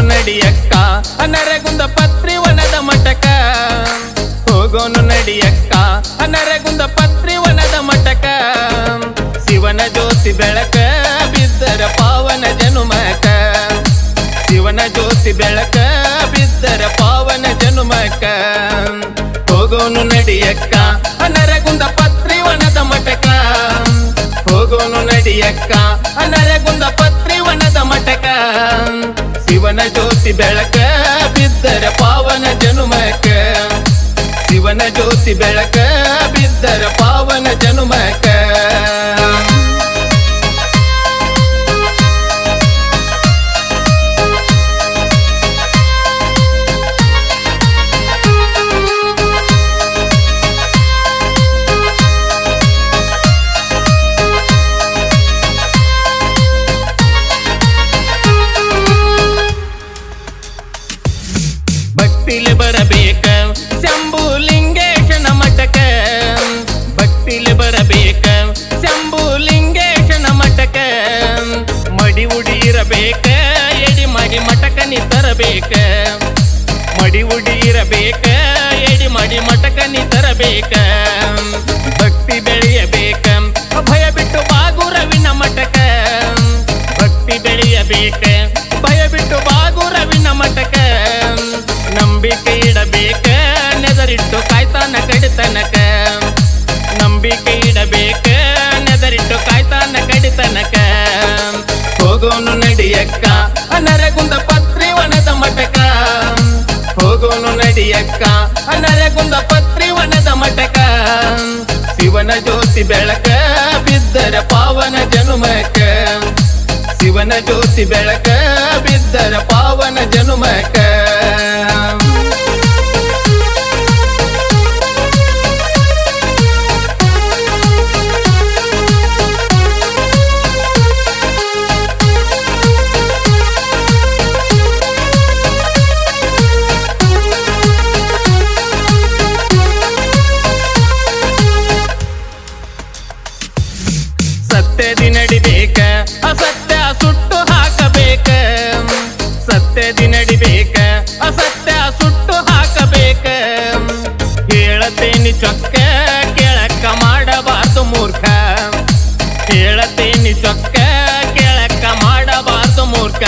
ನಡಿಯಕ್ಕ. ಪತ್ರಿ ವನದ ಮಟಕ ಹೋಗೋನು ನಡಿಯಕ್ಕ. ಪತ್ರಿ ವನದ ಮಟಕ ಶಿವನ ಜ್ಯೋತಿ ಬೆಳಕ ಬಿದ್ದರ ಪಾವನ ಜನುಮಕ ಶಿವನ ಜ್ಯೋತಿ ಬೆಳಕ ಬಿದ್ದರ ಪಾವನ ಜನುಮಕ ಹೋಗೋನು ನಡಿಯಕ್ಕ. ಪತ್ರಿ ವನದ ಮಟಕ ಹೋಗೋನು ನಡಿಯಕ್ಕ. ಪತ್ರಿ ಪತ್ರಿವನದ ಮಠಕ ಶಿವನ ಜ್ಯೋತಿ ಬೆಳಕ ಬಿದ್ದರ ಪಾವನ ಜನುಮಕ ಶಿವನ ಜ್ಯೋತಿ ಬೆಳಕ ಬಿದ್ದರ ಪಾವನ ಜನುಮಕ ಉಡಿ ಇರಬೇಕ ಎಡಿ ಮಾಡಿ ಮಟಕ ನಿಂತರಬೇಕ ಭಕ್ತಿ ಬೆಳೆಯಬೇಕ, ಭಯ ಬಿಟ್ಟು ಬಾಗುರವಿನ ಮಟಕ ಭಕ್ತಿ ಬೆಳೆಯಬೇಕ, ಭಯ ಬಿಟ್ಟು ಬಾಗುರವಿನ ಮಟಕ ನಂಬಿಕೆ ಇಡಬೇಕ, ನೆದರಿಟ್ಟು ಕಾಯ್ತಾನ ಕಡಿತನಕ. ನಂಬಿಕೆ ಇಡಬೇಕ, ನೆದರಿಟ್ಟು ಕಾಯ್ತಾನ ಕಡಿತನಕ. ಹೋಗೋನು ನಡಿಯಕ್ಕ ಜ್ಯೋತಿ ಬೆಳಕ ಬಿದ್ದರ ಪಾವನ ಜನುಮಕ. ಶಿವನ ಜ್ಯೋತಿ ಬೆಳಕ ಬಿದ್ದರ ಪಾವನ ಜನುಮಕ. ಸತ್ಯದಿ ನಡಿಬೇಕ, ಅಸತ್ಯ ಸುಟ್ಟು ಹಾಕಬೇಕ. ಸತ್ಯದಿ ನಡಿಬೇಕ, ಅಸತ್ಯ ಸುಟ್ಟು ಹಾಕಬೇಕ. ಹೇಳತೇನಿ ಚೊಕ್ಕ, ಕೇಳಕ್ಕ ಮಾಡಬಾರ್ದು ಮೂರ್ಖ. ಹೇಳತೇನಿ ಚೊಕ್ಕ, ಕೇಳಕ್ಕ ಮಾಡಬಾರ್ದು ಮೂರ್ಖ.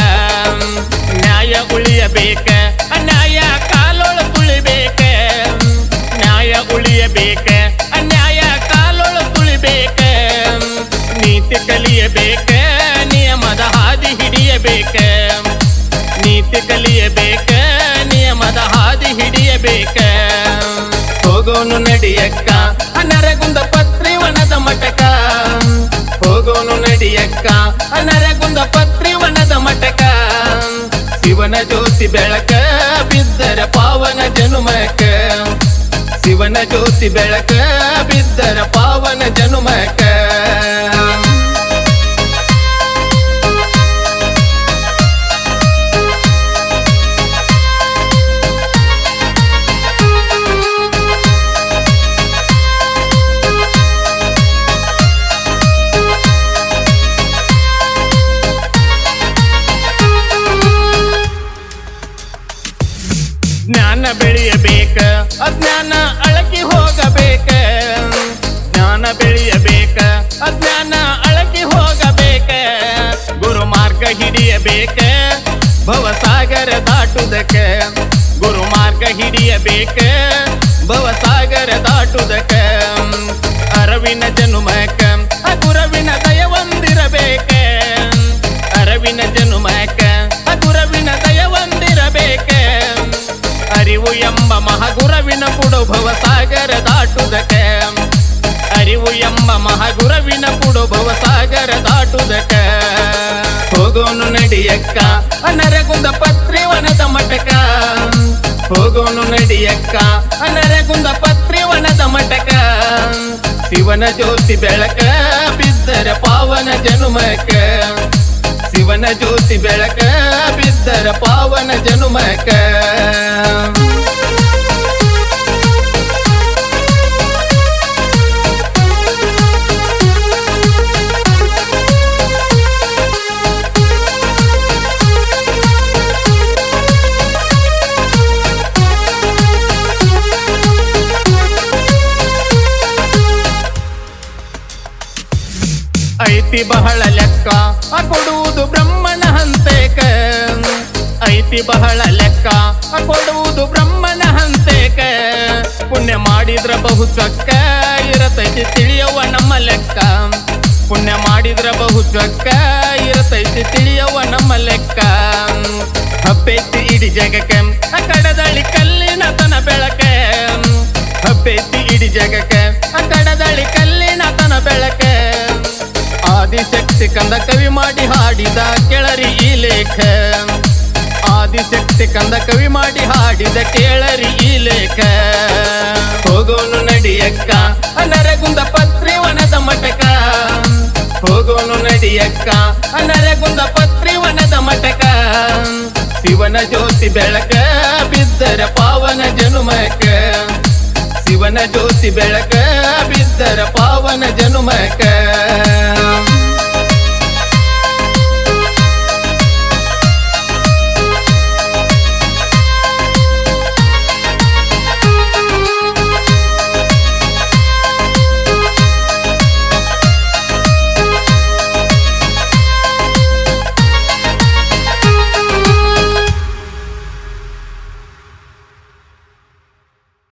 ನ್ಯಾಯ ಉಳಿಯಬೇಕ, ಅನ್ಯಾಯ ಕಾಲೊಳ ಉಳಿಬೇಕು. ನ್ಯಾಯ ಉಳಿಯಬೇಕ. ಕಲಿಯಬೇಕ? ನಿಯಮದ ಹಾದಿ ಹಿಡಿಯಬೇಕ? ನೀತಿ ನಿಯಮದ ಹಾದಿ ಹಿಡಿಯಬೇಕ? ಹೋಗೋನು ನಡಿಯಕ್ಕ ನರಗುಂದ ಪತ್ರಿವನದ ಮಟಕ ಹೋಗೋನು ನಡಿಯಕ್ಕ ನರಗುಂದ ಪತ್ರಿವನದ ಮಟಕ ಶಿವನ ಜ್ಯೋತಿ ಬೆಳಕ ಬಿದ್ದರ ಪಾವನ ಜನುಮಕ ಶಿವನ ಜ್ಯೋತಿ ಬೆಳಕ ಬಿದ್ದರ ಪಾವನ ಜನುಮಕ ಜ್ಞಾನ ಬೆಳೆಯಬೇಕ? ಅಜ್ಞಾನ ಅಳಕಿ ಹೋಗಬೇಕ? ಜ್ಞಾನ ಬೆಳೆಯಬೇಕ? ಅಜ್ಞಾನ ಅಳಕಿ ಹೋಗಬೇಕ? ಗುರು ಮಾರ್ಗ ಹಿಡಿಯಬೇಕ? ಭವಸಾಗರ ದಾಟುದಕ? ಗುರು ಮಾರ್ಗ ಹಿಡಿಯಬೇಕ? ಭವಸಾಗರ ದಾಟುದಕ? ಅರವಿನ ಜನುಮಕ? ಮಹಾಗುರವಿನ ಪುಡು ಭವಸಾಗರ ದಾಟುದಕ ಹೋಗೋನು ನಡಿಯಕ್ಕ ಪತ್ರಿ ವನದ ಮಟಕ ಹೋಗೋನು ನಡಿಯಕ್ಕ ಪತ್ರಿ ವನದ ಮಟಕ ಶಿವನ ಜ್ಯೋತಿ ಬೆಳಕ ಬಿದ್ದರ ಪಾವನ ಜನುಮಕ ಶಿವನ ಜ್ಯೋತಿ ಬೆಳಕ ಬಿದ್ದರ ಪಾವನ ಜನುಮಕ ಐತಿ ಬಹಳ ಲೆಕ್ಕ ಆ ಕೊಡುವುದು ಬ್ರಹ್ಮನ ಹಂತೇಕ. ಐತಿ ಬಹಳ ಲೆಕ್ಕ ಆ ಕೊಡುವುದು ಬ್ರಹ್ಮನ ಹಂತೇಕ. ಪುಣ್ಯ ಮಾಡಿದ್ರ ಬಹು ಚೊಕ್ಕ ಇರತೈತಿ ತಿಳಿಯವ ನಮ್ಮ ಲೆಕ್ಕ. ಪುಣ್ಯ ಮಾಡಿದ್ರ ಬಹು ಚೊಕ್ಕ ಇರತೈತಿ ತಿಳಿಯವ ನಮ್ಮ ಲೆಕ್ಕ. ಹಬ್ಬೈತಿ ಇಡಿ ಜಗಕ್ಕೆ ಕಡದಳಿ ಕಲ್ಲಿನ ತನ ಬೆಳಕೆ. ಹಬ್ಬೈತಿ ಇಡಿ ಜಗಕ್ಕೆ ಆದಿಶಕ್ತಿ ಕಂದ ಕವಿ ಮಾಡಿ ಹಾಡಿದ ಕೆಳರಿ ಈ ಲೇಖ. ಆದಿಶಕ್ತಿ ಕಂದ ಕವಿ ಮಾಡಿ ಹಾಡಿದ ಕೇಳರಿ ಈ ಲೇಖ. ಹೋಗೋನು ನಡಿಯಕ್ಕ ನರಗುಂದ ಪತ್ರಿವನದ ಮಟಕ ಹೋಗೋನು ನಡಿಯಕ್ಕ ನರಗುಂದ ಪತ್ರಿವನದ ಮಟಕ ಶಿವನ ಜ್ಯೋತಿ ಬೆಳಕ ಬಿದ್ದರ ಪಾವನ ಜನುಮಕ. ಶಿವನ ಜ್ಯೋತಿ ಬೆಳಕ ಬಿದ್ದರ ಪಾವನ ಜನುಮಕ.